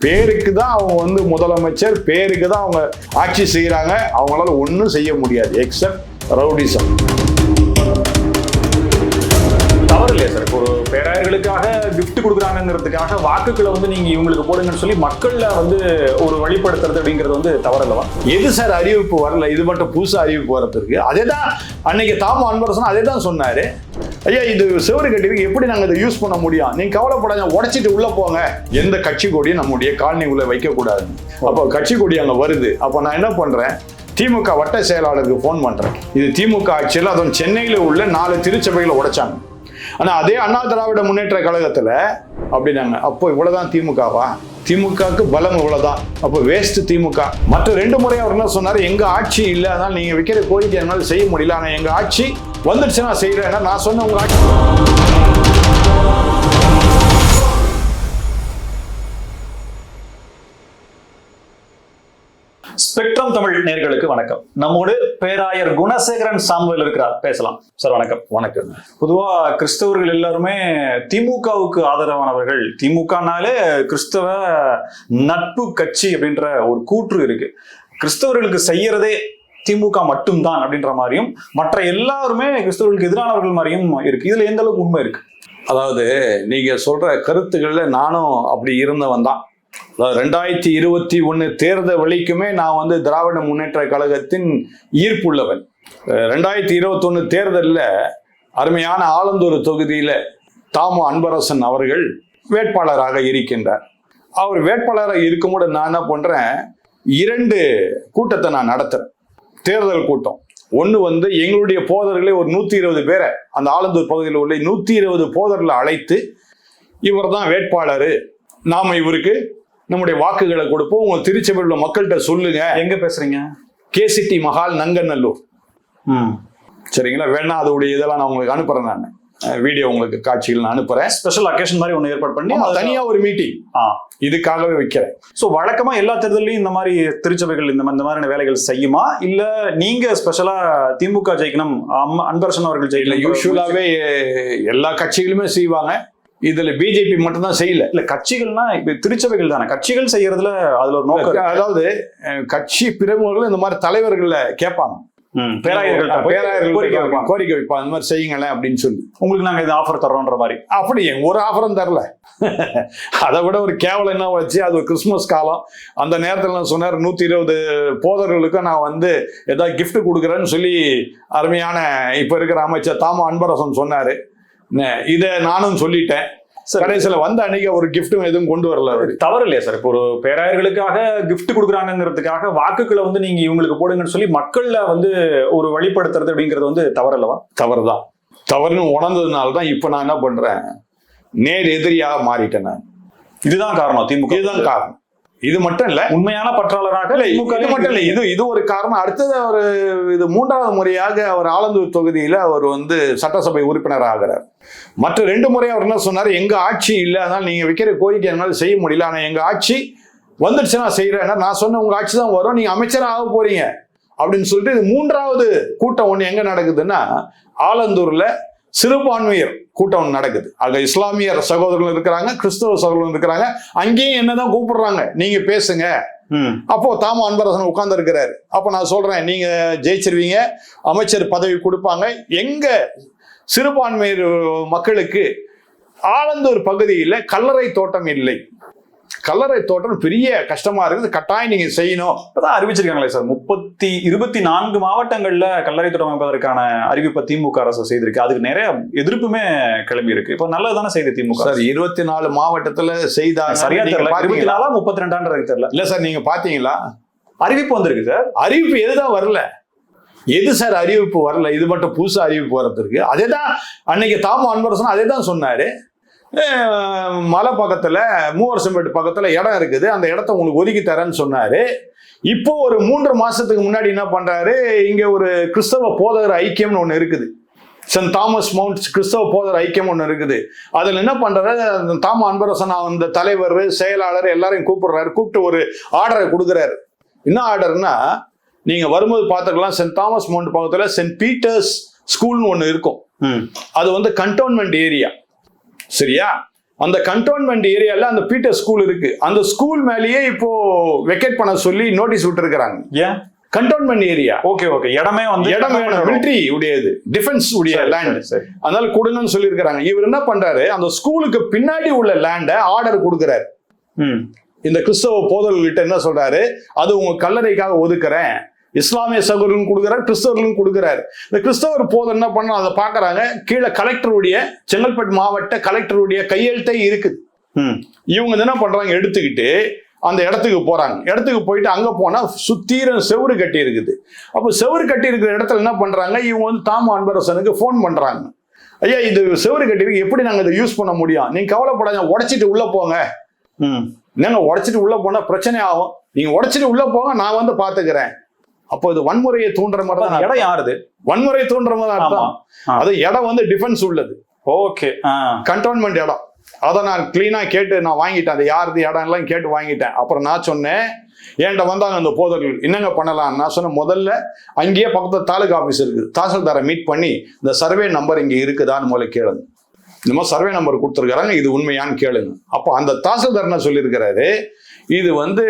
பேருக்கு தான் அவங்க வந்து முதலமைச்சர் பேருக்கு தான் அவங்க ஆட்சி செய்கிறாங்க அவங்களால ஒன்றும் செய்ய முடியாது எக்ஸப்ட் ரவுடிசம். தவறு இல்லையா சார்? ஒரு பேராயர்களுக்காக கிஃப்ட் கொடுக்குறாங்கிறதுக்காக வாக்குகளை வந்து நீங்க இவங்களுக்கு போடுங்கன்னு சொல்லி மக்கள்ல வந்து ஒரு வழிபடுத்துறது அப்படிங்கிறது வந்து தவறல்லவா? எது சார் அறிவிப்பு வரல? இது மட்டும் புதுசா அறிவிப்பு வரதுக்கு. அதே தான் அன்னைக்கு தாம அன்பரசன் அதே தான் சொன்னாரு. ஐயா இது சிவரு கட்டிக்கு எப்படி நாங்கள் இதை யூஸ் பண்ண முடியும்? நீங்க கவலைப்படாத உடைச்சிட்டு உள்ள போங்க. எந்த கட்சி கொடியும் நம்முடைய காலனி உள்ள வைக்க கூடாது. அப்போ கட்சி கொடி அங்க வருது. அப்போ நான் என்ன பண்றேன்? திமுக வட்ட செயலாளருக்கு ஃபோன் பண்றேன். இது திமுக ஆட்சியில் அதுவும் சென்னையில் உள்ள நாலு திருச்சபைகளை உடைச்சாங்க. ஆனா அதே அண்ணா திராவிட முன்னேற்ற கழகத்துல அப்படின்னாங்க. அப்போ இவ்வளவுதான் திமுகவா? திமுகவுக்கு பலம் இவ்வளவுதான். அப்போ வேஸ்ட் திமுக. மற்ற ரெண்டு முறை அவர் என்ன சொன்னார்? எங்க ஆட்சி இல்லை அதனால நீங்க வைக்கிற கோரிக்கை என்னால் செய்ய முடியல. ஆனால் எங்க ஆட்சி வந்துடுச்சு நான் செய்யறேன் நான் சொன்ன உங்க ஆட்சி ஸ்பெக்ட்ரம் தமிழ் நேர்களுக்கு வணக்கம். நம்மோடு பேராயர் குணசேகரன் சாமுவேல் இருக்கிறார். பேசலாம். சார் வணக்கம். வணக்கம். பொதுவா கிறிஸ்தவர்கள் எல்லாருமே திமுகவுக்கு ஆதரவானவர்கள். திமுகனாலே கிறிஸ்தவ நட்பு கட்சி அப்படின்ற ஒரு கூற்று இருக்கு. கிறிஸ்தவர்களுக்கு செய்யறதே திமுக மட்டும்தான் அப்படின்ற மாதிரியும் மற்ற எல்லாருமே கிறிஸ்தவர்களுக்கு எதிரானவர்கள் மாதிரியும் இருக்கு. இதுல எந்த அளவுக்கு உண்மை இருக்கு? அதாவது நீங்க சொல்ற கருத்துக்கள்ல நானும் அப்படி இருந்தவன் தான். ரெண்டாயிரத்தி இருபத்தி ஒன்று தேர்தல் வழிக்குமே நான் வந்து திராவிட முன்னேற்ற கழகத்தின் ஈர்ப்புள்ளவன். ரெண்டாயிரத்தி இருபத்தொன்று தேர்தலில் அருமையான ஆலந்தூர் தொகுதியில் தாமு அன்பரசன் அவர்கள் வேட்பாளராக இருக்கின்றார். அவர் வேட்பாளராக இருக்கும்போது நான் என்ன பண்ணுறேன் இரண்டு கூட்டத்தை நான் நடத்துறேன். தேர்தல் கூட்டம். ஒன்று வந்து எங்களுடைய போதர்களே ஒரு நூற்றி இருபது பேரை அந்த ஆலந்தூர் பகுதியில் உள்ள நூற்றி இருபது போதர்களை அழைத்து இவர் தான் வேட்பாளர். நாம் இவருக்கு நம்முடைய வாக்குகளை கொடுப்போம். உங்க திருச்சபையில் உள்ள மக்கள்கிட்ட சொல்லுங்க. எங்க பேசுறீங்க? கேசிட்டி மஹால் நங்கநல்லூர். சரிங்களா? வேணா அதோடைய இதெல்லாம் நான் உங்களுக்கு அனுப்புறேன் நான். வீடியோ உங்களுக்கு காட்சிகள் நான் அனுப்புறேன். ஸ்பெஷல் அக்கேஷன் மாதிரி ஒன்று ஏற்பாடு பண்ணி தனியா ஒரு மீட்டிங் இதுக்காகவே வைக்கிறேன். ஸோ வழக்கமா எல்லா தேர்தலையும் இந்த மாதிரி திருச்சபைகள் இந்த மாதிரி- இந்த மாதிரியான வேலைகள் செய்யுமா? இல்ல நீங்க ஸ்பெஷலா திமுக ஜெயிக்கணும் அன்பரசன் அவர்கள் ஜெயிக்கணும்? யூஸ்வலாவே எல்லா கட்சிகளுமே செய்வாங்க. இதுல பிஜேபி மட்டும் தான் செய்யல. இல்ல கட்சிகள்னா இப்ப திருச்சபைகள் தானே. கட்சிகள் செய்யறதுல அதுல ஒரு நோக்கம். அதாவது கட்சி பிரமுகர்கள் இந்த மாதிரி தலைவர்கள கேட்பாங்க. கோரிக்கை வைப்பாங்க. இந்த மாதிரி செய்யுங்களேன் அப்படின்னு சொல்லி. உங்களுக்கு நாங்க இது ஆஃபர் தர்றோன்ற மாதிரி. அப்படி ஒரு ஆஃபரும் தரல. அதை விட ஒரு கேவலம் என்ன வச்சு அது ஒரு கிறிஸ்மஸ் காலம். அந்த நேரத்தில் நான் சொன்னார்? நூற்றி இருபது போதர்களுக்கும் நான் வந்து ஏதாவது gift கொடுக்குறேன்னு சொல்லி அருமையான இப்போ இருக்கிற அமைச்சர் தாம அன்பரசன் சொன்னார். இதை நானும் சொல்லிட்டேன். கடைசியில் வந்த அன்னைக்கு ஒரு கிஃப்ட்டும் எதுவும் கொண்டு வரல தவறு இல்லையா சார். இப்போ ஒரு பேராயர்களுக்காக gift கொடுக்குறாங்கிறதுக்காக வாக்குகளை வந்து நீங்க இவங்களுக்கு போடுங்கன்னு சொல்லி மக்கள்ல வந்து ஒரு வழிபடுத்துறது அப்படிங்கிறது வந்து தவறு அல்லவா தவறு தான் தவறுன்னு உணர்ந்ததுனால தான் இப்போ நான் என்ன பண்ணுறேன் நேர் எதிரியாக மாறிட்டேன் நான். இதுதான் காரணம் திமுக. இதுதான் காரணம். இது மட்டும் இல்லை உண்மையான பற்றாளராக இல்ல திமுக இது மட்டும் இல்ல இது இது ஒரு காரணம். அடுத்தது அவர் இது மூன்றாவது முறையாக அவர் ஆலந்தூர் தொகுதியில அவர் வந்து சட்டசபை உறுப்பினர் ஆகிறார். மற்ற ரெண்டு முறை அவர் என்ன சொன்னார்? எங்க ஆட்சி இல்லை அதனால நீங்க வைக்கிற கோரிக்கை என்னால செய்ய முடியல. ஆனா எங்க ஆட்சி வந்துடுச்சு நான் செய்யறேன் நான் சொன்ன உங்க ஆட்சி தான் வரும் நீங்க அமைச்சரா ஆக போறீங்க. அப்படின்னு சொல்லிட்டு இது மூன்றாவது கூட்டம் ஒண்ணு எங்க நடக்குதுன்னா ஆலந்தூர்ல சிறுபான்மையர் கூட்டம் நடக்குது. அங்க இஸ்லாமியர் சகோதரர்கள் இருக்கிறாங்க கிறிஸ்தவ சகோதரர்கள் இருக்கிறாங்க. அங்கேயும் என்னதான் கூப்பிடுறாங்க? நீங்க பேசுங்க. அப்போ தாம அன்பரசன் உட்கார்ந்து இருக்கிறாரு அப்போ நான் சொல்றேன் நீங்க ஜெயிச்சிருவீங்க அமைச்சர் பதவி கொடுப்பாங்க. எங்க சிறுபான்மையர் மக்களுக்கு ஆலந்தூர் பகுதியில் கல்லறை தோட்டம் இல்லை. கல்லறை தோட்டம் பெரிய கஷ்டமா இருக்குது. கட்டாயம் நீங்க செய்யணும். இப்பதான் அறிவிச்சிருக்காங்களே சார். முப்பத்தி இருபத்தி நான்கு மாவட்டங்கள்ல கல்லறை தொடர் அமைப்பதற்கான அறிவிப்பை திமுக அரசு செய்திருக்கு. அதுக்கு நிறைய எதிர்ப்புமே கிளம்பி இருக்கு. இப்போ நல்லதுதானே செய்து திமுக சார் இருபத்தி நாலு மாவட்டத்துல செய்தாங்க. சரியா தெரியல. இருபத்தி? நாலா முப்பத்தி ரெண்டான்றது தெரியல. இல்ல சார் நீங்க பாத்தீங்களா? அறிவிப்பு வந்திருக்கு சார். அறிவிப்பு எதுதான் வரல? எது சார் அறிவிப்பு வரல? இது மட்டும் புதுசா அறிவிப்பு வரதுக்கு அதே தான் அன்னைக்கு தாம அன்பரசன் அதே தான் சொன்னாரு. மலை பக்கத்துல மூவர் செம்பேட்டு பக்கத்துல இடம் இருக்குது. அந்த இடத்த உங்களுக்கு ஒதுக்கி தரேன்னு சொன்னாரு. இப்போ ஒரு மூன்று மாசத்துக்கு முன்னாடி என்ன பண்றாரு? இங்க ஒரு கிறிஸ்தவ போதகர் ஐக்கியம்னு ஒண்ணு இருக்குது. சென்ட் தாமஸ் மவுண்ட் கிறிஸ்தவ போதர் ஐக்கியம் ஒன்று இருக்குது. அதில் என்ன பண்றாரு? அந்த தாம அன்பரசன் அந்த தலைவர் செயலாளர் எல்லாரையும் கூப்பிடுறாரு. கூப்பிட்டு ஒரு ஆர்டரை கொடுக்குறாரு. என்ன ஆர்டர்னா நீங்க வரும்போது பார்த்துக்கலாம் சென்ட் தாமஸ் மவுண்ட் பக்கத்தில் சென்ட் பீட்டர்ஸ் ஸ்கூல்னு ஒன்று இருக்கும். அது வந்து கண்டோன்மெண்ட் ஏரியா. சரியா? அந்த கண்டோன்மெண்ட் ஏரியால அந்த பீட்டர் ஸ்கூல் இருக்கு. அந்த ஸ்கூல் மேலேயே இப்போ வெக்கேட் பண்ண சொல்லி நோட்டீஸ் விட்டுருக்காங்க ஏன்? கண்டோன்மெண்ட் ஏரியா ஓகே ஓகே இடமே வந்து இடம் மிலிட்ரி உடையது. டிஃபென்ஸ் உடைய லேண்ட். அதனால கொடுங்கன்னு சொல்லியிருக்கிறாங்க. இவர் என்ன பண்றாரு? அந்த ஸ்கூலுக்கு பின்னாடி உள்ள லேண்டை ஆர்டர் கொடுக்குறாரு. ம். இந்த கிறிஸ்தவ போதல்கிட்ட என்ன சொல்றாரு? அது உங்க கல்லறைக்காக ஒதுக்குறேன். இஸ்லாமிய சகோதரர்களும் கொடுக்குறாரு கிறிஸ்தவர்களும் கொடுக்குறாரு. இந்த கிறிஸ்தவர் போதல் என்ன பண்ண அதை பாக்குறாங்க கீழே கலெக்டருடைய செங்கல்பட்டு மாவட்ட கலெக்டருடைய கையெழுத்தே இருக்குது. ம். இவங்க என்ன பண்றாங்க? எடுத்துக்கிட்டு அந்த இடத்துக்கு போறாங்க. இடத்துக்கு போயிட்டு அங்க போனா சுத்தீர செவுரு கட்டி இருக்குது. அப்போ செவுரு கட்டி இருக்கிற இடத்துல என்ன பண்றாங்க? இவங்க வந்து தாம அன்பரசனுக்கு ஃபோன் பண்றாங்க. ஐயா இது செவுரு கட்டி எப்படி நாங்க இதை யூஸ் பண்ண முடியும்? நீங்க கவலைப்படாத உடைச்சிட்டு உள்ள போங்க. ம். என்னங்க உடைச்சிட்டு உள்ள போனா பிரச்சனை ஆகும். நீங்க உடைச்சிட்டு உள்ள போங்க நான் வந்து பாத்துக்கிறேன். அப்போ இது வன்முறையை தூண்டுற மாதிரி தான் இடம் யாருது? வன்முறை தூண்டுற மாதிரி அர்த்தம். அது இடம் வந்து டிஃபென்ஸ் உள்ளது. ஓகே. கண்டோன்மெண்ட் இடம் அதை நான் கிளீனா கேட்டு நான் வாங்கிட்டேன். அது யாருது? இடம் எல்லாம் கேட்டு வாங்கிட்டேன். அப்புறம் நான் சொன்னேன் என்கிட்ட வந்தாங்க அந்த போதர்கள்? என்னங்க பண்ணலாம்? நான் சொன்னேன் முதல்ல அங்கேயே பக்கத்துல தாலுகா ஆஃபீஸ் இருக்குது. தாசில்தாரை மீட் பண்ணி இந்த சர்வே நம்பர் இங்க இருக்குதான்னு முதல்ல கேளுங்க. இந்த மாதிரி சர்வே நம்பர் கொடுத்துருக்காங்க இது உண்மையான்னு கேளுங்க. அப்போ அந்த தாசில்தார் என்ன சொல்லியிருக்கிறாரு? இது வந்து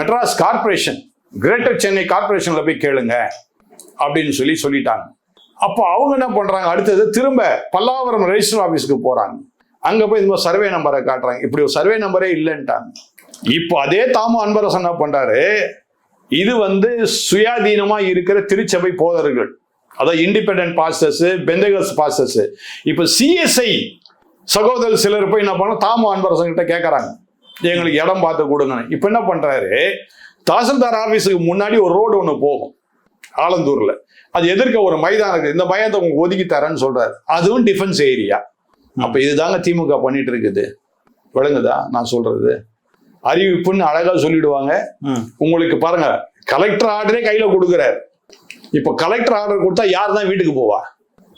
மெட்ராஸ் கார்ப்பரேஷன் கிரேட்டர் சென்னை கார்பரேஷன்ல போய் கேளுங்க அப்படின்னு சொல்லி சொல்லிட்டாங்க. அப்போ அவங்க என்ன பண்றாங்க? அடுத்தது திரும்ப பல்லாவரம் ரெஜிஸ்டர் ஆஃபீஸ்க்கு போறாங்க. அங்க போய் இந்த சர்வே நம்பரை காட்டுறாங்க. இப்படி ஒரு சர்வே நம்பரே இல்லைன்ட்டாங்க. இப்போ அதே தாமு அன்பரசன் என்ன பண்றாரு? இது வந்து சுயாதீனமா இருக்கிற திருச்சபை போதர்கள் அதாவது இண்டிபெண்டன்ட் பாஸ்டர்ஸ் பெந்தகஸ் பாஸ்டர்ஸ் இப்போ சிஎஸ்ஐ சகோதரர் சிலர் போய் என்ன பண்ண தாமு அன்பரசன் கிட்ட கேட்கறாங்க எங்களுக்கு இடம் பார்த்து கொடுங்க இப்போ என்ன பண்றாரு? தாசில்தார் ஆபீஸுக்கு முன்னாடி ஒரு ரோடு ஒன்று போகும். ஆலந்தூர்ல. அது எதிர்க்க ஒரு மைதானம் இருக்கு. இந்த மையத்தை உங்களுக்கு ஒதுக்கி தரேன்னு சொல்றாரு. அதுவும் டிஃபென்ஸ் ஏரியா அப்ப இதுதாங்க திமுக பண்ணிட்டு இருக்குது. விளங்குதா? நான் சொல்றது. அறிவிப்புன்னு அழகா சொல்லிடுவாங்க. உங்களுக்கு பாருங்க. கலெக்டர் ஆர்டரே கையில கொடுக்குறாரு. இப்போ கலெக்டர் ஆர்டர் கொடுத்தா யார் தான் வீட்டுக்கு போவா?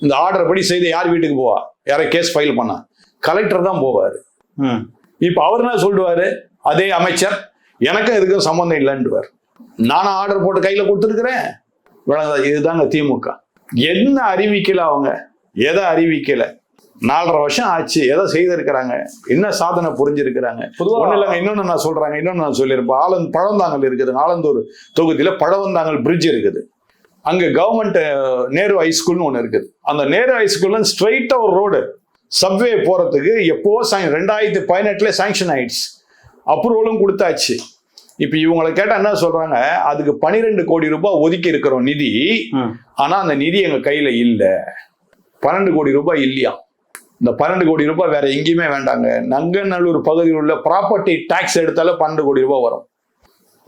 இந்த ஆர்டர் படி செய்து யார் வீட்டுக்கு போவா? யாரை கேஸ் ஃபைல் பண்ணா. கலெக்டர் தான் போவாரு. இப்போ அவர் என்ன சொல்லுவாரு? அதே அமைச்சர் எனக்கும் இதுக்கும் சம்மந்தம் இல்லைன்னுவார் நானும் ஆர்டர் போட்டு கையில கொடுத்துருக்கிறேன். விளங்குதா இதுதாங்க திமுக. என்ன அறிவிக்கல அவங்க? எதை அறிவிக்கல? நாலரை வருஷம் ஆச்சு எதை செய்திருக்கிறாங்க? என்ன சாதனை புரிஞ்சிருக்கிறாங்க? ஒண்ணு இல்லைங்க இன்னொன்னு நான் சொல்றாங்க இன்னொன்னு நான் சொல்லியிருப்பேன். ஆலந்த் பழவந்தாங்கல் இருக்குது ஆலந்தூர் தொகுதியில பழவந்தாங்கல் பிரிட்ஜ் இருக்குது. அங்க கவர்மெண்ட் நேரு ஹைஸ்கூல்னு ஒன்று இருக்குது. அந்த நேரு ஹைஸ்கூல்ல ஸ்ட்ரைட்டா ஒரு ரோடு சப்வே போறதுக்கு எப்போ சாங் ரெண்டாயிரத்தி பதினெட்டுல சாங்ஷன் ஆயிடுச்சு. அப்ரூவலும் கொடுத்தாச்சு. இப்போ இவங்களை கேட்டா என்ன சொல்றாங்க? அதுக்கு பனிரெண்டு கோடி ரூபாய் ஒதுக்கி இருக்கிறோம் நிதி ம் ஆனா அந்த நிதி எங்க கையில இல்ல. பன்னெண்டு கோடி ரூபாய் இல்லையா? இந்த பன்னெண்டு கோடி ரூபாய் வேற எங்கேயுமே வேண்டாங்க. நங்கநல்லூர் பகுதியில் உள்ள ப்ராப்பர்ட்டி டாக்ஸ் எடுத்தாலும் பன்னெண்டு கோடி ரூபாய் வரும்.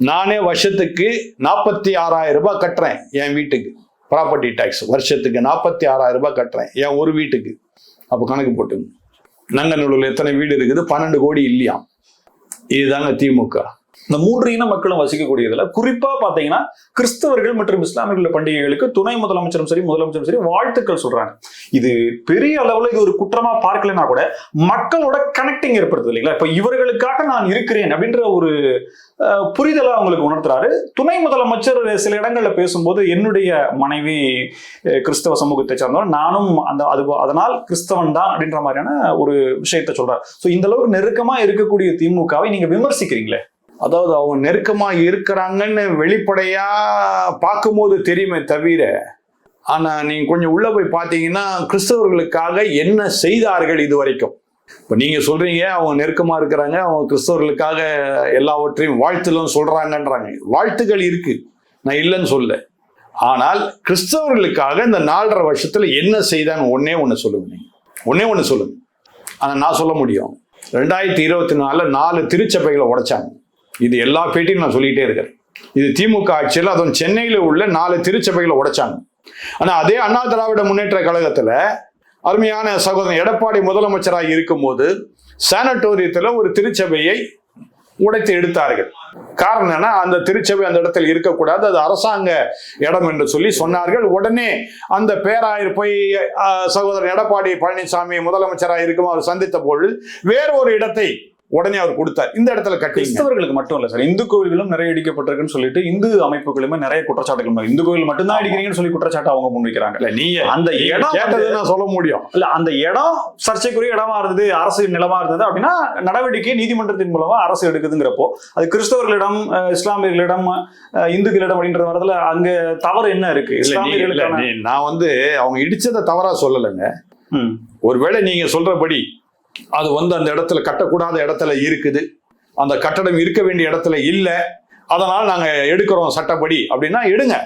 நானே வருஷத்துக்கு நாற்பத்தி ஆறாயிரம் ரூபாய் கட்டுறேன் என் வீட்டுக்கு. ப்ராப்பர்ட்டி டாக்ஸ் வருஷத்துக்கு நாற்பத்தி ஆறாயிரம் ரூபாய் கட்டுறேன் என் ஒரு வீட்டுக்கு. அப்போ கணக்கு போட்டுங்க. நங்கநல்லூர்ல எத்தனை வீடு இருக்குது? பன்னெண்டு கோடி இல்லையா? இதுதாங்க திமுக. இந்த மூன்று இன மக்களும் வசிக்கக்கூடியதுல குறிப்பா பாத்தீங்கன்னா கிறிஸ்தவர்கள் மற்றும் இஸ்லாமியர்கள் பண்டிகைகளுக்கு துணை முதலமைச்சரும் சரி முதலமைச்சரும் சரி வாழ்த்துக்கள் சொல்றாங்க. இது பெரிய அளவுல இது ஒரு குற்றமா பார்க்கலன்னா கூட மக்களோட கனெக்டிங் ஏற்படுத்துது இல்லைங்களா? இப்ப இவர்களுக்காக நான் இருக்கிறேன் அப்படின்ற ஒரு புரிதலை அவங்களுக்கு உணர்த்துறாரு. துணை முதலமைச்சர் சில இடங்கள்ல பேசும்போது என்னுடைய மனைவி கிறிஸ்தவ சமூகத்தை சார்ந்தவர் நானும் அந்த அது அதனால் கிறிஸ்தவன் தான் அப்படின்ற மாதிரியான ஒரு விஷயத்த சொல்றாரு. ஸோ இந்த அளவுக்கு நெருக்கமா இருக்கக்கூடிய திமுகவை நீங்க விமர்சிக்கிறீங்களே? அதாவது அவங்க நெருக்கமாக இருக்கிறாங்கன்னு வெளிப்படையாக பார்க்கும்போது தெரியுமே தவிர ஆனால் நீங்கள் கொஞ்சம் உள்ளே போய் பார்த்தீங்கன்னா கிறிஸ்தவர்களுக்காக என்ன செய்தார்கள் இது வரைக்கும்? இப்போ நீங்கள் சொல்கிறீங்க அவங்க நெருக்கமாக இருக்கிறாங்க அவங்க கிறிஸ்தவர்களுக்காக எல்லாவற்றையும் வாழ்த்துலும் சொல்கிறாங்கன்றாங்க வாழ்த்துக்கள் இருக்குது நான் இல்லைன்னு சொல்ல ஆனால் கிறிஸ்தவர்களுக்காக இந்த நாலரை வருஷத்தில் என்ன செய்தான்னு ஒன்னே ஒன்று சொல்லுங்க நீங்கள் ஒன்னே ஒன்று சொல்லுங்க. ஆனால் நான் சொல்ல முடியும். ரெண்டாயிரத்தி இருபத்தி நாலில் நாலு திருச்சபைகளை உடைச்சாங்க. இது எல்லா பேட்டியும் நான் சொல்லிட்டே இருக்கிறேன் இது திமுக ஆட்சியில் அதுவும் சென்னையில் உள்ள நாலு திருச்சபைகளை உடைச்சாங்க. ஆனால் அதே அண்ணா திராவிட முன்னேற்ற கழகத்தில் அருமையான சகோதரன் எடப்பாடி முதலமைச்சராக இருக்கும்போது சானட்டோரியத்தில் ஒரு திருச்சபையை உடைத்து எடுத்தார்கள். காரணம் என்னன்னா அந்த திருச்சபை அந்த இடத்தில் இருக்கக்கூடாது அது அரசாங்க இடம் என்று சொல்லி சொன்னார்கள். உடனே அந்த பேராயர் போய் சகோதரன் எடப்பாடி பழனிசாமி முதலமைச்சராக இருக்கும் அவர் சந்தித்த பொழுது வேறு ஒரு இடத்தை உடனே அவர் கொடுத்தார். இந்த இடத்துல கட்டிங்க. கிறிஸ்தவர்களுக்கு மட்டும் இல்ல சார். இந்து கோவில்களும் நிறைய இடிக்கப்பட்டிருக்குன்னு சொல்லிட்டு இந்து அமைப்புகளுமே நிறைய குற்றச்சாட்டுகள் இந்து கோவில் மட்டும்தான் இடிக்கிறீங்கன்னு சொல்லி குற்றச்சாட்டு அவங்க முன்வைக்கிறாங்க. இல்ல அந்த இடம் கேட்டது நான் சொல்ல முடியும். இல்ல அந்த இடம் சர்ச்சைக்குரிய இடமா இருந்தது அரசு நிலமா இருந்தது அப்படின்னா நடவடிக்கை நீதிமன்றத்தின் மூலமா அரசு எடுக்குதுங்கிறப்போ அது கிறிஸ்தவர்களிடம் இஸ்லாமியர்களிடம் இந்துக்களிடம் அப்படின்ற வரதுல அங்க தவறு என்ன இருக்கு? நீ- நான் வந்து அவங்க இடிச்சதை தவறா சொல்லலைங்க. ஒருவேளை நீங்க சொல்றபடி அது வந்து அந்த இடத்துல கட்டக்கூடாத இடத்துல இருக்குது. அந்த கட்டடம் இருக்க வேண்டிய இடத்துல இல்ல. அதனால நாங்க எடுக்கிறோம் சட்டப்படி. அப்படின்னா எடுங்க.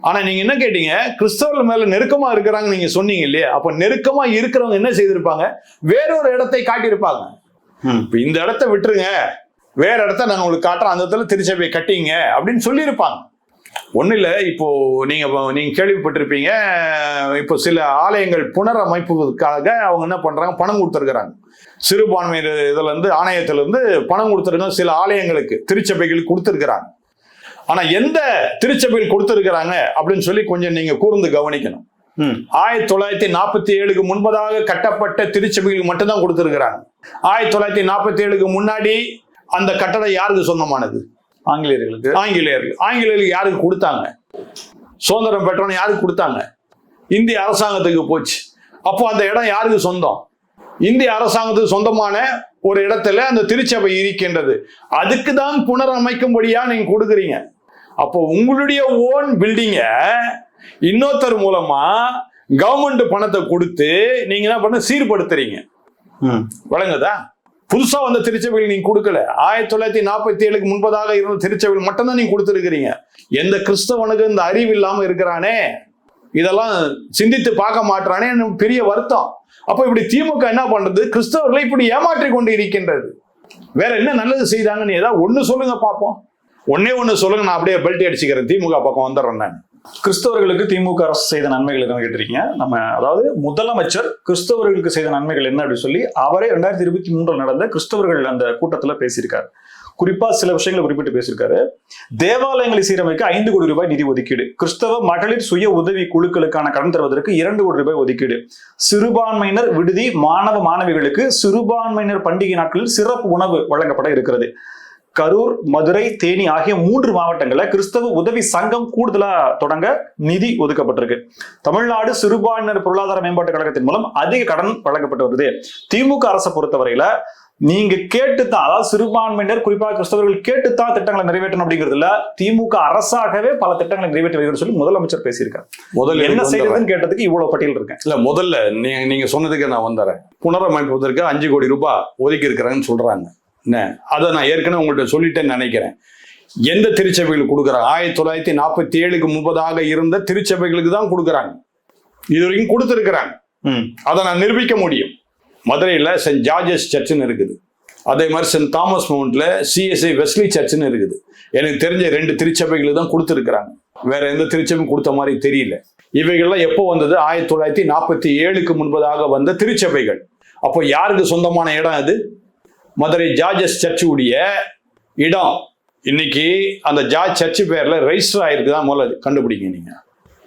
ஆனா நீங்க என்ன கேட்டீங்க? கிறிஸ்தவர்கள் மேல நெருக்கமா இருக்கிறாங்க நீங்க சொன்னீங்க இல்லையா? அப்ப நெருக்கமா இருக்கிறவங்க என்ன செய்திருப்பாங்க? வேறொரு இடத்தை காட்டியிருப்பாங்க. இப்ப இந்த இடத்த விட்டுருங்க. வேற இடத்த நாங்க உங்களுக்கு காட்டுறோம். அந்த இடத்துல திருச்சபையை கட்டிங்க அப்படின்னு சொல்லியிருப்பாங்க. ஒன்றும் இல்லை. இப்போ நீங்க நீங்க கேள்விப்பட்டிருப்பீங்க. இப்போ சில ஆலயங்கள் புனரமைப்புக்காக அவங்க என்ன பண்றாங்க? பணம் கொடுத்துருக்குறாங்க. சிறுபான்மையினர் இதுல இருந்து ஆணையத்துல இருந்து பணம் கொடுத்துருக்காங்க சில ஆலயங்களுக்கு திருச்சபைகளுக்கு கொடுத்துருக்குறாங்க. ஆனா எந்த திருச்சபையில் கொடுத்துருக்குறாங்க அப்படின்னு சொல்லி கொஞ்சம் நீங்க கூர்ந்து கவனிக்கணும். ஆயிரத்தி தொள்ளாயிரத்தி நாற்பத்தி ஏழுக்கு முன்பதாக கட்டப்பட்ட திருச்சபைகளுக்கு மட்டும்தான் கொடுத்துருக்குறாங்க. ஆயிரத்தி தொள்ளாயிரத்தி நாற்பத்தி ஏழுக்கு முன்னாடி அந்த கட்டடம் யாருக்கு சொந்தமானது? ஆங்கிலேயர்களுக்கு. ஆங்கிலேயர்கள். ஆங்கிலேயர்கள் யாருக்கு கொடுத்தாங்க? சுதந்திரம் பெற்றவன் யாருக்கு கொடுத்தாங்க? இந்திய அரசாங்கத்துக்கு போச்சு. அப்போ அந்த இடம் யாருக்கு சொந்தம்? இந்திய அரசாங்கத்துக்கு சொந்தமான ஒரு இடத்துல அந்த திருச்சபை இருக்கின்றது. அதுக்கு தான் புனரமைக்கும்படியா நீங்க கொடுக்குறீங்க. அப்போ உங்களுடைய ஓன் பில்டிங்க இன்னொருத்தர் மூலமா கவர்மெண்ட் பணத்தை கொடுத்து நீங்க என்ன பண்ண சீர்படுத்துறீங்க. ம். வழங்குதா? புதுசா வந்த திருச்சபையில் நீங்க கொடுக்கல. ஆயிரத்தி தொள்ளாயிரத்தி நாற்பத்தி ஏழுக்கு முன்பதாக இருந்த திருச்சபையில் மட்டும்தான் நீங்க கொடுத்துருக்கிறீங்க. எந்த கிறிஸ்தவனுக்கு இந்த அறிவு இல்லாம இருக்கிறானே? இதெல்லாம் சிந்தித்து பார்க்க மாட்டானே பெரிய வருத்தம். அப்போ இப்படி திமுக என்ன பண்றது? கிறிஸ்தவர்களை இப்படி ஏமாற்றி கொண்டு இருக்கின்றது வேற என்ன நல்லது செய்தாங்கன்னு ஏதாவது ஒன்று சொல்லுங்க பார்ப்போம் ஒன்னே ஒன்று சொல்லுங்க நான் அப்படியே பெல்ட் அடிச்சுக்கிறேன். திமுக பக்கம் வந்துடுறேன் நான். கிறிஸ்தவர்களுக்கு திமுக அரசு செய்த நன்மைகள் என்ன கேட்டிருக்கீங்க. நம்ம அதாவது முதலமைச்சர் கிறிஸ்தவர்களுக்கு செய்த நன்மைகள் என்ன அப்படின்னு சொல்லி அவரே ரெண்டாயிரத்தி இருபத்தி மூன்றில் நடந்த கிறிஸ்தவர்கள் அந்த கூட்டத்தில் பேசியிருக்காரு. குறிப்பா சில விஷயங்களை குறிப்பிட்டு பேசியிருக்காரு. தேவாலயங்களை சீரமைக்க ஐந்து கோடி ரூபாய் நிதி ஒதுக்கீடு. கிறிஸ்தவ மகளிர் சுய உதவி குழுக்களுக்கான கடன் தருவதற்கு இரண்டு கோடி ரூபாய் ஒதுக்கீடு. சிறுபான்மையினர் விடுதி மாணவ மாணவிகளுக்கு சிறுபான்மையினர் பண்டிகை நாட்களில் சிறப்பு உணவு வழங்கப்பட இருக்கிறது. கரூர் மதுரை தேனி ஆகிய மூன்று மாவட்டங்களில் கிறிஸ்தவ உதவி சங்கம் கூடுதலா தொடங்க நிதி ஒதுக்கப்பட்டிருக்கு. தமிழ்நாடு சிறுபான்மையினர் பொருளாதார மேம்பாட்டு கழகத்தின் மூலம் அதிக கடன் வழங்கப்பட்டு வருது. திமுக அரசை பொறுத்தவரையில நீங்க கேட்டுத்தான் அதாவது சிறுபான்மையினர் குறிப்பாக கிறிஸ்தவர்கள் கேட்டுத்தான் திட்டங்களை நிறைவேற்றணும் அப்படிங்கிறதுல திமுக அரசாகவே பல திட்டங்களை நிறைவேற்றி வருகிறது சொல்லி முதலமைச்சர் பேசியிருக்காரு. முதல்ல என்ன. செய்யறதுன்னு கேட்டதுக்கு இவ்வளவு பட்டியல் இருக்கேன் இல்ல முதல்ல நீங்க சொன்னதுக்கு நான் வந்துடுறேன் புனரமைப்பதற்கு அஞ்சு கோடி ரூபாய் ஒதுக்கி இருக்கிறாங்கன்னு சொல்றாங்க. என்ன? அதை நான் ஏற்கனவே உங்கள்கிட்ட சொல்லிட்டேன்னு நினைக்கிறேன். எந்த திருச்சபைகள் கொடுக்குறாங்க? ஆயிரத்தி தொள்ளாயிரத்தி நாற்பத்தி ஏழுக்கு முன்பதாக இருந்த திருச்சபைகளுக்கு தான் கொடுக்குறாங்க. இது வரைக்கும் கொடுத்துருக்குறாங்க. அதை நான் நிரூபிக்க முடியும். மதுரையில் சென்ட் ஜார்ஜஸ் சர்ச்சுன்னு இருக்குது. அதே மாதிரி சென்ட் தாமஸ் மவுண்டில் சிஎஸ்ஐ வெஸ்லி சர்ச்சுன்னு இருக்குது. எனக்கு தெரிஞ்ச ரெண்டு திருச்சபைகளுக்கு தான் கொடுத்துருக்குறாங்க. வேற எந்த திருச்சபையும் கொடுத்த மாதிரி தெரியல. இவைகள்லாம் எப்போ வந்தது? ஆயிரத்தி தொள்ளாயிரத்தி நாற்பத்தி ஏழுக்கு முன்பதாக வந்த திருச்சபைகள். அப்போ யாருக்கு சொந்தமான இடம் அது? மதுரை ஜார்ஜஸ் சர்ச்சு உடைய இடம். இன்னைக்கு அந்த ஜார்ஜ் சர்ச்சு பேர்ல ரெஜிஸ்டர் ஆயிருக்கு தான் முதல்ல கண்டுபிடிங்க நீங்க.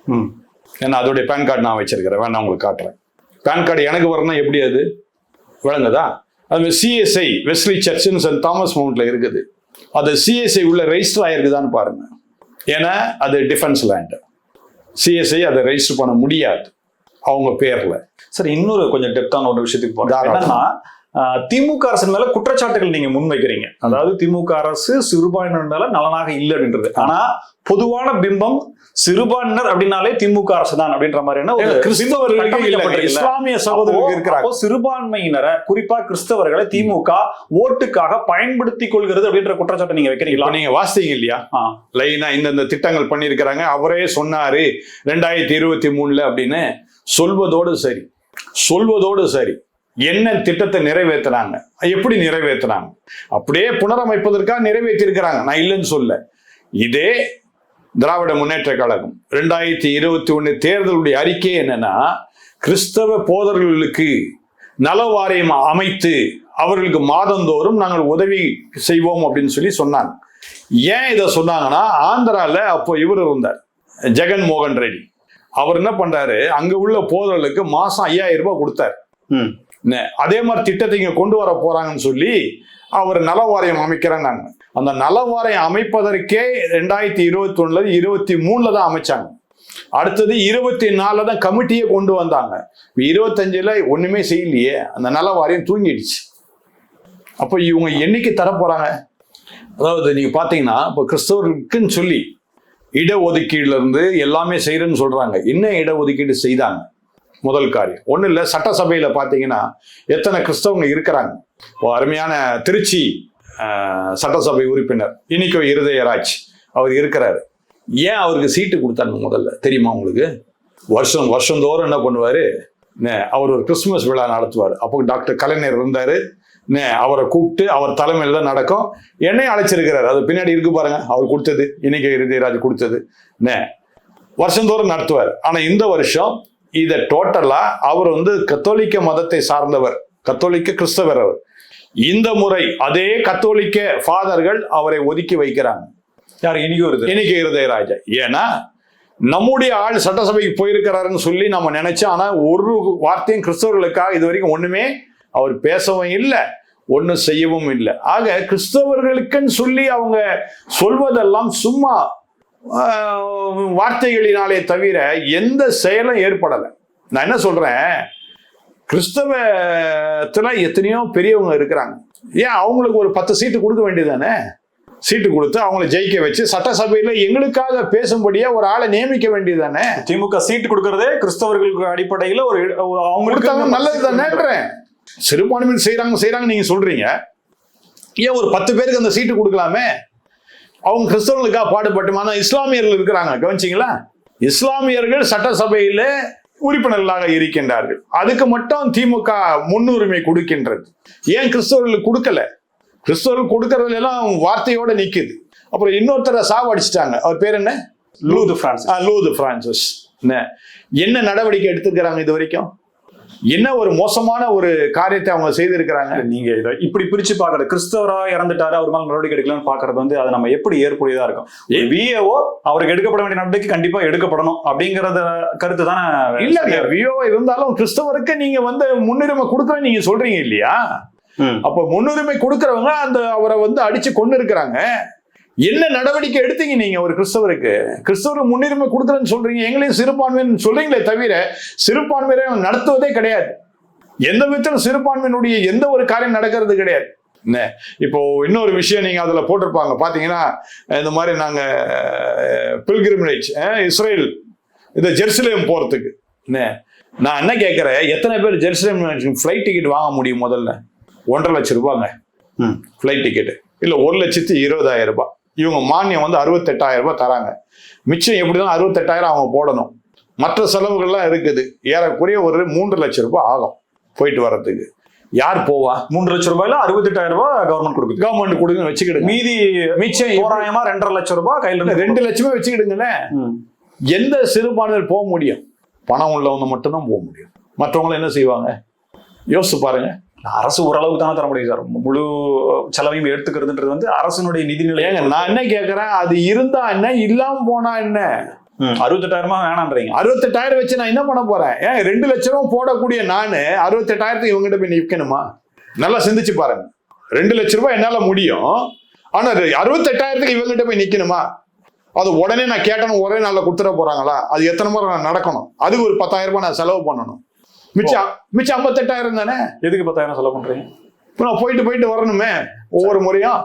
ம். ஏன்னா அதோடைய பேன் கார்டு நான் வச்சிருக்கிறேன். வேணா உங்களுக்கு காட்டுறேன். பேன் கார்டு எனக்கு வரணும் எப்படி அது? விளங்குதா அது சிஎஸ்ஐ வெஸ்லி சர்ச்சுன்னு சென்ட் தாமஸ் மவுண்ட்ல இருக்குது. அது சிஎஸ்ஐ உள்ள ரெஜிஸ்டர் ஆயிருக்குதான்னு பாருங்க. ஏன்னா அது டிஃபென்ஸ் லேண்டு சிஎஸ்ஐ அதை ரெஜிஸ்டர் பண்ண முடியாது. அவங்க பேர்ல. சரி இன்னொரு கொஞ்சம் டெப்தான ஒரு விஷயத்துக்கு போறேன். என்னன்னா திமுக அரசின் மேல குற்றச்சாட்டுகள் நீங்க முன்வைக்கிறீங்க. அதாவது திமுக அரசு சிறுபான்மையினர் மேல நலனாக இல்லை அப்படின்றது. ஆனா பொதுவான பிம்பம் சிறுபான்மையினர் அப்படின்னாலே திமுக அரசு தான் அப்படின்ற மாதிரியான ஒரு கிறிஸ்தவர்களுக்கு? இஸ்லாமிய இருக்கிறாங்க. அப்போ சிறுபான்மையினரை குறிப்பா கிறிஸ்தவர்களை திமுக ஓட்டுக்காக பயன்படுத்தி கொள்கிறது அப்படின்ற குற்றச்சாட்டை நீங்க வைக்கிறீங்களா? நீங்க வாசித்தீங்க இல்லையா. லைனா இந்தந்த திட்டங்கள் பண்ணியிருக்கிறாங்க. அவரே சொன்னாரு ரெண்டாயிரத்தி இருபத்தி மூணுல அப்படின்னு. சொல்வதோடு சரி. சொல்வதோடு சரி. என்ன திட்டத்தை நிறைவேத்துறாங்க? எப்படி நிறைவேற்றுறாங்க அப்படியே புனரமைப்பதற்காக நிறைவேற்றியிருக்கிறாங்க. நான் இல்லைன்னு சொல்ல இதே திராவிட முன்னேற்ற கழகம் ரெண்டாயிரத்தி இருபத்தி ஒன்று தேர்தலுடைய அறிக்கை என்னன்னா கிறிஸ்தவ போதர்களுக்கு நல வாரியம் அமைத்து அவர்களுக்கு மாதந்தோறும் நாங்கள் உதவி செய்வோம் அப்படின்னு சொல்லி சொன்னாங்க. ஏன் இதை சொன்னாங்கன்னா ஆந்திராவில் அப்போ இவர் இருந்தார் ஜெகன் மோகன் ரெட்டி. அவர் என்ன பண்றாரு? அங்க உள்ள போதர்களுக்கு மாசம் ஐயாயிரம் ரூபாய் கொடுத்தார். ம். அதே மாதிரி திட்டத்தை இங்கே கொண்டு வர போறாங்கன்னு சொல்லி அவர் நல வாரியம் அமைக்கிறாங்க. அந்த நல வாரியம் அமைப்பதற்கே ரெண்டாயிரத்தி இருபத்தி ஒண்ணுல இருபத்தி மூணுல தான் அமைச்சாங்க. அடுத்தது இருபத்தி நாலுல தான் கமிட்டியே கொண்டு வந்தாங்க. இருபத்தஞ்சுல ஒண்ணுமே செய்யலையே அந்த நல வாரியம் தூங்கிடுச்சு. அப்போ இவங்க என்னைக்கு தரப்போறாங்க அதாவது நீங்க பாத்தீங்கன்னா இப்போ கிறிஸ்தவர்களுக்குன்னு சொல்லி இடஒதுக்கீடுல இருந்து எல்லாமே செய்யறேன்னு சொல்றாங்க. என்ன இடஒதுக்கீடு செய்தாங்க? முதல் காரியம். ஒன்றும் இல்லை சட்டசபையில் பார்த்தீங்கன்னா எத்தனை கிறிஸ்தவங்க இருக்கிறாங்க? அருமையான திருச்சி சட்டசபை உறுப்பினர் இனிக்கோ இருதயராஜ் அவர் இருக்கிறார். ஏன் அவருக்கு சீட்டு கொடுத்தாங்க முதல்ல? தெரியுமா உங்களுக்கு? வருஷம் வருஷந்தோறும் என்ன பண்ணுவார்? நே, அவர் ஒரு கிறிஸ்துமஸ் விழா நடத்துவார். அப்போ டாக்டர் கலைஞர் இருந்தார். அவரை கூப்பிட்டு அவர் தலைமையில் தான் நடக்கும். என்னையும் அழைச்சிருக்கிறார். அது பின்னாடி இருக்கு பாருங்க. அவர் கொடுத்தது இன்னைக்கு இருதயராஜ் கொடுத்தது. நே வருஷந்தோறும் நடத்துவார். ஆனால் இந்த வருஷம் இதை டோட்டலா அவர் வந்து கத்தோலிக்க மதத்தை சார்ந்தவர் கத்தோலிக்க கிறிஸ்தவர் அவர். இந்த முறை அதே கத்தோலிக்க ஃபாதர்கள் அவரை ஒதுக்கி வைக்கிறாங்க. யார்? இனிக்கும் வருது இன்னைக்கு இருதயராஜா ஏன்னா நம்முடைய ஆள் சட்டசபைக்கு போயிருக்கிறாருன்னு சொல்லி நம்ம நினைச்சோம் ஆனா ஒரு வார்த்தையும் கிறிஸ்தவர்களுக்காக இது வரைக்கும் ஒண்ணுமே அவர் பேசவும் இல்லை ஒன்றும் செய்யவும் இல்லை. ஆக கிறிஸ்தவர்களுக்குன்னு சொல்லி அவங்க சொல்வதெல்லாம் சும்மா வார்த்தைகளினாலே தவிர எந்த செயலும் ஏற்படலை. நான் என்ன சொல்றேன்? கிறிஸ்தவத்துல எத்தனையோ பெரியவங்க இருக்கிறாங்க. ஏன் அவங்களுக்கு ஒரு பத்து சீட்டு கொடுக்க வேண்டியதானே சீட்டு கொடுத்து அவங்கள ஜெயிக்க வச்சு சட்டசபையில எங்களுக்காக பேசும்படியா ஒரு ஆளை நியமிக்க வேண்டியதானே திமுக சீட்டு கொடுக்கறதே கிறிஸ்தவர்களுக்கு அடிப்படையில ஒரு அவங்களுக்கு நல்லது தானேன்றேன் சிறுபான்மையினர் செய்றாங்க செய்றாங்க நீங்க சொல்றீங்க. ஏன் ஒரு பத்து பேருக்கு அந்த சீட்டு கொடுக்கலாமே? அவங்க கிறிஸ்தவர்களுக்காக பாடுபட்டுமா ஆனா இஸ்லாமியர்கள் இருக்கிறாங்க. கவனிச்சிங்களா? இஸ்லாமியர்கள் சட்டசபையில உறுப்பினர்களாக இருக்கின்றார்கள். அதுக்கு மட்டும் திமுக முன்னுரிமை கொடுக்கின்றது. ஏன் கிறிஸ்தவர்களுக்கு கொடுக்கல? கிறிஸ்தவர்கள் கொடுக்கறதுல எல்லாம் வார்த்தையோட நிக்குது. அப்புறம் இன்னொருத்தரை சாவடிச்சிட்டாங்க. அவர் பேர் என்ன? லூது பிரான்ஸ் ஆ, லூது பிரான்சிஸ் என்ன? என்ன நடவடிக்கை எடுத்துக்கிறாங்க இது வரைக்கும்? என்ன ஒரு மோசமான ஒரு காரியத்தை அவங்க செய்திருக்கிறாங்க? நீங்க இதை இப்படி பிரிச்சு பாக்குறது கிறிஸ்தவரா இறந்துட்டாரு அவர் மேல நடவடிக்கை எடுக்கலாம்னு பாக்குறது வந்து அது நம்ம எப்படி ஏற்புடையதா இருக்கும்? விஏஓ அவருக்கு எடுக்கப்பட வேண்டிய நடவடிக்கை கண்டிப்பா எடுக்கப்படணும் அப்படிங்கறத கருத்து தானே இல்ல வியோ இருந்தாலும் கிறிஸ்தவருக்கு நீங்க வந்து முன்னுரிமை கொடுக்குறேன்னு நீங்க சொல்றீங்க இல்லையா. அப்ப முன்னுரிமை கொடுக்கறவங்க அந்த அவரை வந்து அடிச்சு கொண்டு இருக்கிறாங்க என்ன நடவடிக்கை எடுத்தீங்க நீங்க ஒரு கிறிஸ்தவருக்கு? கிறிஸ்தவருக்கு முன்னுரிமை கொடுக்குறேன்னு சொல்றீங்க. எங்களையும் சிறுபான்மைன்னு சொல்றீங்களே தவிர சிறுபான்மையை நடத்துவதே கிடையாது. எந்த விதத்திலும் சிறுபான்மையினுடைய எந்த ஒரு காரியம் நடக்கிறது கிடையாது. என்ன? இப்போ இன்னொரு விஷயம் நீங்க அதுல போட்டிருப்பாங்க. பாத்தீங்கன்னா இந்த மாதிரி நாங்க பில்கிரிமினேஜ் இஸ்ரேல் இந்த ஜெருசலேம் போறதுக்கு. என்ன? நான் என்ன கேட்கறேன் எத்தனை பேர் ஜெருசலேம் ஃப்ளைட் டிக்கெட் வாங்க முடியும் முதல்ல? ஒன்றரை லட்சம் ரூபாங்க. ம். ஃப்ளைட் டிக்கெட் இல்ல ஒரு லட்சத்தி இருபதாயிரம் ரூபாய். இவங்க மானியம் வந்து அறுபத்தெட்டாயிரம் ரூபாய் தராங்க. மிச்சம் எப்படிதான் அறுபத்தெட்டாயிரம் அவங்க போடணும்? மற்ற செலவுகள்லாம் இருக்குது. ஏறக்குறைய ஒரு மூன்று லட்சம் ரூபாய் ஆகும் போயிட்டு வர்றதுக்கு. யார் போவா? மூன்று லட்சம் ரூபாயில அறுபத்தெட்டாயிரம் ரூபாய் கவர்மெண்ட் கொடுக்குது. கவர்மெண்ட் கொடுங்க வச்சுக்கிடுங்க. மீதி மிச்சம் தோராயமா ரெண்டரை லட்சம் ரூபாய் கையில இருந்து ரெண்டு லட்சமே வச்சுக்கிடுங்களேன் ம். எந்த சிறுபான்மையினர் போக முடியும்? பணம் உள்ளவங்க மட்டும்தான் போக முடியும். மற்றவங்க என்ன செய்வாங்க? யோசிச்சு பாருங்க. அரசு ஓரளவுக்கு தானே தர முடியும் சார். முழு செலவையும் எடுத்துக்கிறதுன்றது வந்து அரசனுடைய நிதிநிலை ஏங்க நான் என்ன கேட்கறேன் அது இருந்தா என்ன? இல்லாம போனா என்ன? அறுபத்தெட்டாயிரமா வேணான்றீங்க. அறுபத்தெட்டாயிரம் வச்சு நான் என்ன பண்ண போறேன்? ஏன் ரெண்டு லட்ச ரூபா போடக்கூடிய நானு அறுபத்தெட்டாயிரத்துக்கு இவங்ககிட்ட போய் நிற்கணுமா நல்லா சிந்திச்சு பாருங்க. ரெண்டு லட்ச ரூபாய் என்னால முடியும். ஆனா அறுபத்தெட்டாயிரத்துக்கு இவங்ககிட்ட போய் நிக்கணுமா? அது உடனே நான் கேட்டணும் ஒரே நாள்ல கொடுத்துட போறாங்களா? அது எத்தனை முறை நான் நடக்கணும்? அதுக்கு ஒரு பத்தாயிரம் ரூபாய் நான் செலவு பண்ணணும். மிச்சம் மிச்சம் ஐம்பத்தெட்டாயிரம் தானே? எதுக்கு பத்தாயிரம் செலவு பண்றீங்க? இப்ப நான் போயிட்டு போயிட்டு வரணுமே ஒவ்வொரு முறையும்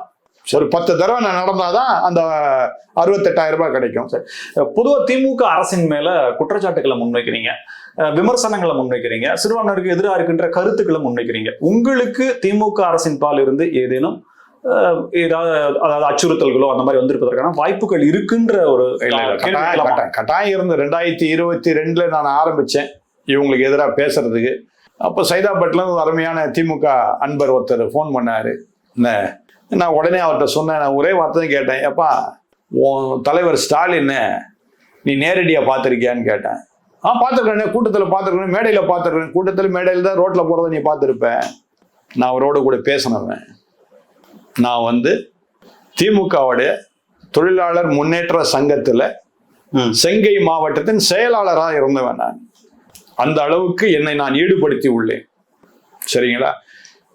ஒரு பத்து தடவை நான் நடந்தாதான் அந்த அறுபத்தெட்டாயிரம் ரூபாய் கிடைக்கும் பொதுவா திமுக அரசின் மேல குற்றச்சாட்டுகளை முன்வைக்கிறீங்க. விமர்சனங்களை முன்வைக்கிறீங்க. சிறுபான்மையினருக்கு எதிராக இருக்கின்ற கருத்துக்களை முன்வைக்கிறீங்க. உங்களுக்கு திமுக அரசின் பால் இருந்து ஏதேனும் ஏதாவது அதாவது அச்சுறுத்தல்களோ அந்த மாதிரி வந்திருப்பதற்கான வாய்ப்புகள் இருக்குன்ற ஒரு கட்டாயம் இருந்து ரெண்டாயிரத்தி இருபத்தி ரெண்டுல நான் ஆரம்பிச்சேன். இவங்களுக்கு எதிராக பேசுறதுக்கு. அப்போ சைதாப்பேட்டில் இருந்து ஒரு அருமையான திமுக அன்பர் ஒருத்தர் ஃபோன் பண்ணாரு. என்ன? நான் உடனே அவர்கிட்ட சொன்னேன் நான் ஒரே வார்த்தை கேட்டேன். எப்பா உன் தலைவர் ஸ்டாலின் நீ நேரடியாக பார்த்துருக்கியான்னு கேட்டேன். ஆ பார்த்துருக்கேன் கூட்டத்தில் பார்த்துருக்கேன் மேடையில் பார்த்துருக்கேன் கூட்டத்தில் மேடையில் தான் ரோட்டில் போகிறத நீ பார்த்துருப்ப நான் அவரோட கூட பேசினவன். நான் வந்து திமுகவுடைய தொழிலாளர் முன்னேற்ற சங்கத்தில். செங்கை மாவட்டத்தின் செயலாளராக இருந்தவன் நான். அந்த அளவுக்கு என்னை நான் ஈடுபடுத்தி உள்ளேன். சரிங்களா?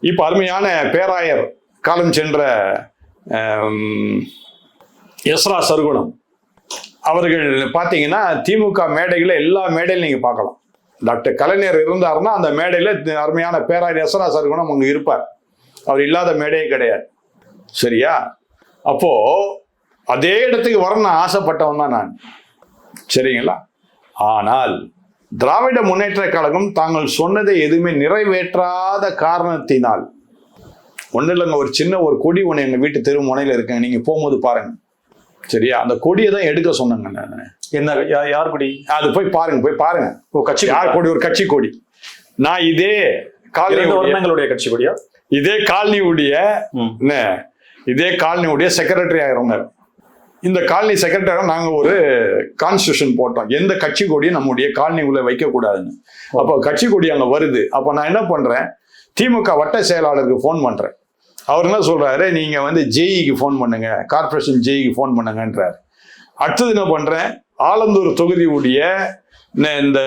இப்போ அருமையான பேராயர் காலம் சென்ற எஸ்ரா சர்குணம். அவர்கள் பார்த்தீங்கன்னா திமுக மேடைகளை எல்லா மேடையிலும் நீங்கள் பார்க்கலாம். டாக்டர் கலைஞர் இருந்தாருன்னா அந்த மேடையில் அருமையான பேராயர் எஸ்ரா சர்குணம் அங்கே இருப்பார். அவர் இல்லாத மேடையே கிடையாது. சரியா? அப்போ அதே இடத்துக்கு வரணும்னு ஆசைப்பட்டவன் தான் நான். சரிங்களா? ஆனால் திராவிட முன்னேற்ற கழகம் தாங்கள் சொன்னதை எதுவுமே நிறைவேற்றாத காரணத்தினால். ஒன்றும் இல்லைங்க ஒரு சின்ன ஒரு கொடி ஒன்று எங்கள் வீட்டு தெரு முனையில் இருக்குங்க நீங்கள் போகும்போது பாருங்க. சரியா? அந்த கொடியை தான் எடுக்க சொன்னேங்க நான். என்ன யார் குடி? அது போய் பாருங்க போய் பாருங்க. ஓ கட்சி யார் கொடி? ஒரு கட்சி கொடி. நான் இதே காலனி வர்ணங்களுடைய கட்சி கொடியா? இதே காலனியுடைய ம். என்ன? இதே காலனியுடைய செக்ரட்டரி இருந்தார் இந்த காலனி செக்ரட்டரி நாங்கள் ஒரு கான்ஸ்டியூஷன் போட்டோம். எந்த கட்சி கொடியும் நம்முடைய காலனி உள்ள வைக்கக்கூடாதுன்னு. அப்போ கட்சி கொடி அங்கே வருது. அப்போ நான் என்ன பண்ணுறேன் திமுக வட்ட செயலாளருக்கு ஃபோன் பண்ணுறேன் அவர் என்ன சொல்கிறாரு நீங்கள் வந்து ஜேஇக்கு ஃபோன் பண்ணுங்க. கார்பரேஷன் ஜேஇக்கு ஃபோன் பண்ணுங்கன்றார். அடுத்தது என்ன பண்ணுறேன் ஆலந்தூர் தொகுதியுடைய இந்த- இந்த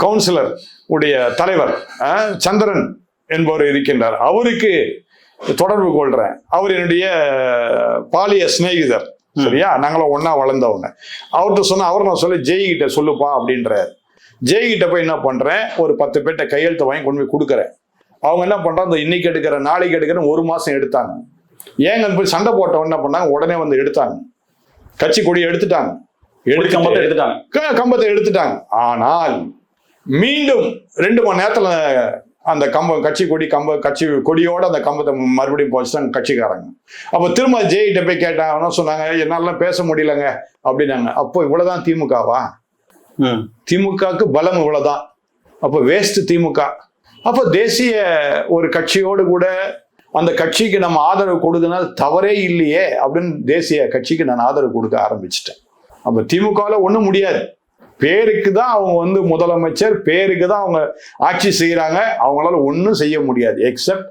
கவுன்சிலர் உடைய தலைவர் சந்திரன் என்பவர் இருக்கின்றார். அவருக்கு தொடர்பு கொள்கிறேன் அவர் என்னுடைய பாலிய சிநேகிதர். சரியா? நாங்களும் ஒண்ணா வளர்ந்தவங்க. அவர்கிட்ட சொன்னா அவர் நான் சொல்லி ஜெய் கிட்ட சொல்லுப்பா அப்படின்றார். ஜெய் கிட்ட போய் என்ன பண்றேன்? ஒரு பத்து பேர்ட்ட கையெழுத்து வாங்கி கொண்டு போய் கொடுக்குறேன். அவங்க என்ன பண்றாங்க? இன்னைக்கு எடுக்கிற நாளைக்கு எடுக்கிற ஒரு மாசம் எடுத்தாங்க. ஏங்க போய் சண்டை போட்டவன் என்ன பண்ணாங்க? உடனே வந்து எடுத்தாங்க. கட்சி கொடி எடுத்துட்டாங்க. கொடி கம்பத்தை எடுத்துட்டு- எடுத்துட்டாங்க கம்பத்தை எடுத்துட்டாங்க. ஆனால் மீண்டும் ரெண்டு மணி நேரத்துல அந்த கம்பம் கட்சி கொடி கம்ப கட்சி கொடியோட அந்த கம்பத்தை மறுபடியும் போச்சுட்டாங்க கட்சிக்காரங்க. அப்போ திரும்ப ஜெயிட்ட போய் கேட்டாங்கன்னா சொன்னாங்க என்னாலாம் பேச முடியலங்க அப்படின்னாங்க. அப்போ இவ்வளவுதான் திமுகவா. திமுகவுக்கு பலம் இவ்வளவுதான். அப்போ வேஸ்ட் திமுக. அப்போ தேசிய ஒரு கட்சியோடு கூட அந்த கட்சிக்கு நம்ம ஆதரவு கொடுக்கனால் தவறே இல்லையே அப்படின்னு தேசிய கட்சிக்கு நான் ஆதரவு கொடுக்க ஆரம்பிச்சிட்டேன். அப்போ திமுகவில் ஒன்றும் முடியாது. பேருக்கு தான் அவங்க வந்து முதலமைச்சர் பேருக்கு தான் அவங்க ஆட்சி செய்கிறாங்க அவங்களால ஒன்றும் செய்ய முடியாது எக்ஸப்ட்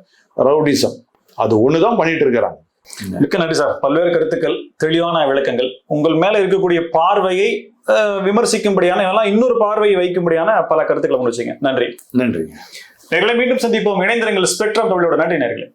ரவுடிசம் அது ஒன்று தான் பண்ணிட்டு இருக்கிறாங்க. மிக்க நன்றி சார். பல்வேறு கருத்துக்கள் தெளிவான விளக்கங்கள். உங்கள் மேல இருக்கக்கூடிய பார்வையை விமர்சிக்கும்படியான இன்னொரு பார்வையை வைக்கும்படியான பல கருத்துக்களை முடிச்சிங்க நன்றி. நன்றிங்க. நேர்களை மீண்டும் சந்திப்போம். இணைந்திருங்கள். ஸ்பெக்ட்ரம் தமிழோட. நன்றி நேர்களே.